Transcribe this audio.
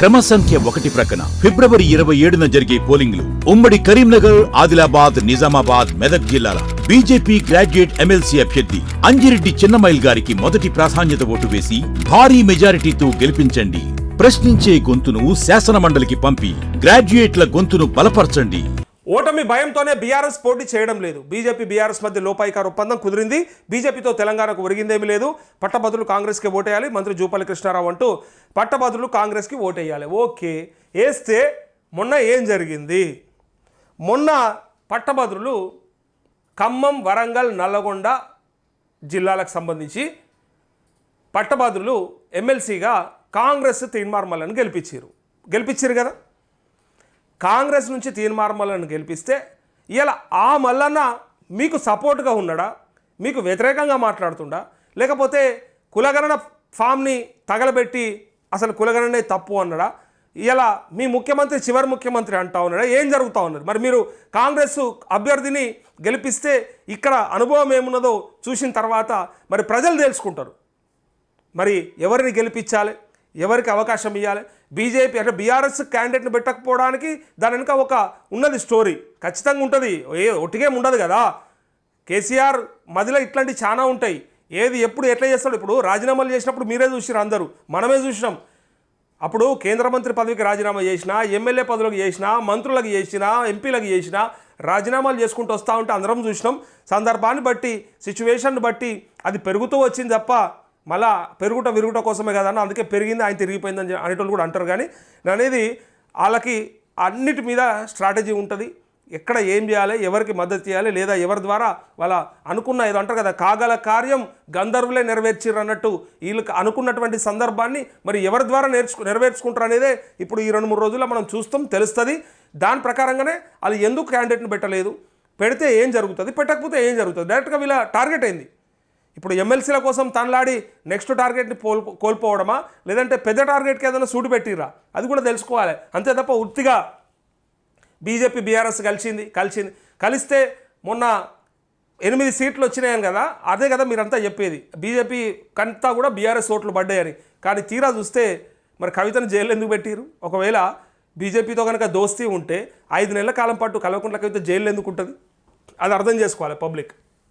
క్రమ సంఖ్య ఒకటి ప్రక్కన ఫిబ్రవరి ఇరవై ఏడున జరిగే పోలింగ్లు ఉమ్మడి కరీంనగర్ ఆదిలాబాద్ నిజామాబాద్ మెదక్ జిల్లాల బీజేపీ గ్రాడ్యుయేట్ ఎమ్మెల్సీ అభ్యర్థి అంజిరెడ్డి చిన్నమైల్ గారికి మొదటి ప్రాధాన్యత ఓటు వేసి భారీ మెజారిటీతో గెలిపించండి. ప్రశ్నించే గొంతును శాసనమండలికి పంపి గ్రాడ్యుయేట్ల గొంతును బలపరచండి. ఓటమి భయంతోనే బీఆర్ఎస్ పోటీ చేయడం లేదు. బీజేపీ బీఆర్ఎస్ మధ్య లోపాయికార ఒప్పందం కుదిరింది. బీజేపీతో తెలంగాణకు ఒరిగిందేమీ లేదు. పట్టభద్రులు కాంగ్రెస్కి ఓటేయాలి. మంత్రి జూపల్లి కృష్ణారావు అంటూ పట్టభద్రులు కాంగ్రెస్కి ఓటేయాలి. ఓకే. వేస్తే మొన్న ఏం జరిగింది? మొన్న పట్టభద్రులు ఖమ్మం వరంగల్ నల్లగొండ జిల్లాలకు సంబంధించి పట్టభద్రులు ఎమ్మెల్సీగా కాంగ్రెస్ తీన్మార్మల్లను గెలిపించారు గెలిపించారు కదా? కాంగ్రెస్ నుంచి తీన్మార్మలను గెలిపిస్తే ఇలా ఆ మల్లన్న మీకు సపోర్ట్గా ఉన్నాడా? మీకు వ్యతిరేకంగా మాట్లాడుతుండా? లేకపోతే కులగణన ఫామ్ని తగలబెట్టి అసలు కులగణనే తప్పు అన్నాడా? ఇలా మీ ముఖ్యమంత్రి చివరి ముఖ్యమంత్రి అంటా ఉన్నాడా? ఏం జరుగుతూ ఉన్నది? మరి మీరు కాంగ్రెస్ అభ్యర్థిని గెలిపిస్తే ఇక్కడ అనుభవం ఏమున్నదో చూసిన తర్వాత మరి ప్రజలు తెలుసుకుంటారు మరి ఎవరిని గెలిపించాలి? ఎవరికి అవకాశం ఇవ్వాలి బీజేపీ అంటే బీఆర్ఎస్ క్యాండిడేట్ని పెట్టకపోవడానికి దాని వెనుక ఒక ఉన్నది స్టోరీ. ఖచ్చితంగా ఉంటుంది. ఏ ఒట్టిగే ఉండదు కదా. కేసీఆర్ మదిలో ఇట్లాంటివి చాలా ఉంటాయి. ఏది ఎప్పుడు ఎట్లా చేస్తాడు? ఇప్పుడు రాజీనామాలు చేసినప్పుడు మీరే చూసిరు అందరూ. మనమే చూసినాం. అప్పుడు కేంద్ర మంత్రి పదవికి రాజీనామా చేసినా ఎమ్మెల్యే పదవులకు చేసినా మంత్రులకు చేసినా ఎంపీలకు చేసినా రాజీనామాలు చేసుకుంటూ వస్తూ ఉంటే అందరం చూసినాం. సందర్భాన్ని బట్టి సిచ్యువేషన్ బట్టి అది పెరుగుతూ వచ్చింది తప్ప మళ్ళా పెరుగుట విరుగుట కోసమే కదా అన్న అందుకే పెరిగింది ఆయన తిరిగిపోయిందని అనేటోళ్ళు కూడా అంటారు. కానీ నేను అనేది వాళ్ళకి అన్నిటి మీద స్ట్రాటజీ ఉంటుంది. ఎక్కడ ఏం చేయాలి ఎవరికి మద్దతు చేయాలి లేదా ఎవరి ద్వారా వాళ్ళ అనుకున్న ఏదో అంటారు కదా కాగల కార్యం గంధర్వులే నెరవేర్చిర్రు అన్నట్టు వీళ్ళకి అనుకున్నటువంటి సందర్భాన్ని మరి ఎవరి ద్వారా నేర్చుకు నెరవేర్చుకుంటారు అనేదే ఇప్పుడు ఈ రెండు మూడు రోజుల్లో మనం చూస్తాం తెలుస్తుంది. దాని ప్రకారంగానే వాళ్ళు ఎందుకు క్యాండిడేట్ని పెట్టలేదు? పెడితే ఏం జరుగుతుంది? పెట్టకపోతే ఏం జరుగుతుంది? డైరెక్ట్గా వీళ్ళ టార్గెట్ అయింది ఇప్పుడు ఎమ్మెల్సీల కోసం తనలాడి నెక్స్ట్ టార్గెట్ని కోల్ కోల్పోవడమా? లేదంటే పెద్ద టార్గెట్కి ఏదైనా సూటు పెట్టిరా అది కూడా తెలుసుకోవాలి. అంతే తప్ప ఉత్తిగా బీజేపీ బీఆర్ఎస్ కలిసింది కలిసింది. కలిస్తే మొన్న ఎనిమిది సీట్లు వచ్చినాయని కదా? అదే కదా మీరంతా చెప్పేది. బీజేపీ కంతా కూడా బీఆర్ఎస్ ఓట్లు పడ్డాయని. కానీ తీరా చూస్తే మరి కవితను జైలు ఎందుకు పెట్టారు ఒకవేళ బీజేపీతో కనుక దోస్తీ ఉంటే ఐదు నెలల కాలం పాటు కల్వకుంట్ల కవిత జైలు ఎందుకు ఉంటుంది? అది అర్థం చేసుకోవాలి పబ్లిక్.